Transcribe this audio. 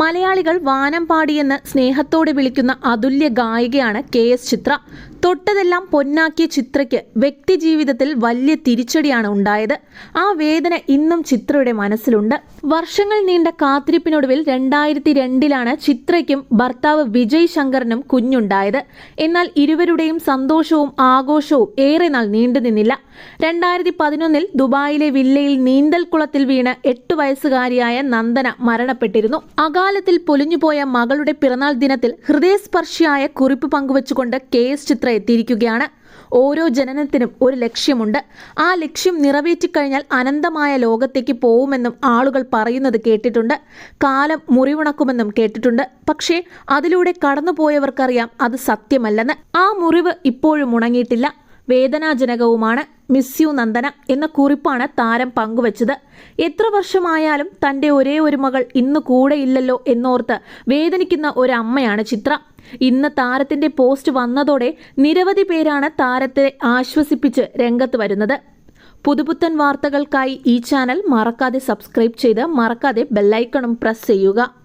മലയാളികൾ വാനം പാടിയെന്ന് സ്നേഹത്തോടെ വിളിക്കുന്ന അതുല്യ ഗായികയാണ് കെ എസ് ചിത്ര. തൊട്ടതെല്ലാം പൊന്നാക്കിയ ചിത്രയ്ക്ക് വ്യക്തിജീവിതത്തിൽ വലിയ തിരിച്ചടിയാണ് ഉണ്ടായത്. ആ വേദന ഇന്നും ചിത്രയുടെ മനസ്സിലുണ്ട്. വർഷങ്ങൾ നീണ്ട കാത്തിരിപ്പിനൊടുവിൽ രണ്ടായിരത്തി രണ്ടിലാണ് ചിത്രയ്ക്കും ഭർത്താവ് വിജയ് ശങ്കറിനും കുഞ്ഞുണ്ടായത്. എന്നാൽ ഇരുവരുടെയും സന്തോഷവും ആഘോഷവും ഏറെ നാൾ നീണ്ടുനിന്നില്ല രണ്ടായിരത്തി പതിനൊന്നിൽ ദുബായിലെ വില്ലയിൽ നീന്തൽക്കുളത്തിൽ വീണ് എട്ട് വയസ്സുകാരിയായ നന്ദന മരണപ്പെട്ടിരുന്നു. അകാലത്തിൽ പൊലിഞ്ഞുപോയ മകളുടെ പിറന്നാൾ ദിനത്തിൽ ഹൃദയസ്പർശിയായ കുറിപ്പ് പങ്കുവച്ചുകൊണ്ട് കെ എസ് ചിത്ര എത്തിയിരിക്കുകയാണ് ഓരോ ജനനത്തിനും ഒരു ലക്ഷ്യമുണ്ട്. ആ ലക്ഷ്യം നിറവേറ്റിക്കഴിഞ്ഞാൽ അനന്തമായ ലോകത്തേക്ക് പോവുമെന്നും ആളുകൾ പറയുന്നത് കേട്ടിട്ടുണ്ട്. കാലം മുറിവുണക്കുമെന്നും കേട്ടിട്ടുണ്ട്. പക്ഷേ അതിലൂടെ കടന്നുപോയവർക്കറിയാം അത് സത്യമല്ലെന്ന്. ആ മുറിവ് ഇപ്പോഴും ഉണങ്ങിയിട്ടില്ല. വേദനാജനകവുമാണ്. മിസ് യു നന്ദന എന്ന കുറിപ്പാണ് താരം പങ്കുവച്ചത്. എത്ര വർഷമായാലും തന്റെ ഒരേ ഒരു മകൾ ഇന്ന് കൂടെയില്ലല്ലോ എന്നോർത്ത് വേദനിക്കുന്ന ഒരു അമ്മയാണ് ചിത്ര. ഇന്ന് താരത്തിന്റെ പോസ്റ്റ് വന്നതോടെ നിരവധി പേരാണ് താരത്തെ ആശ്വസിപ്പിച്ച് രംഗത്ത് വരുന്നത്. പുതുപുത്തൻ വാർത്തകൾക്കായി ഈ ചാനൽ മറക്കാതെ സബ്സ്ക്രൈബ് ചെയ്ത് മറക്കാതെ ബെല്ലൈക്കണും പ്രസ് ചെയ്യുക.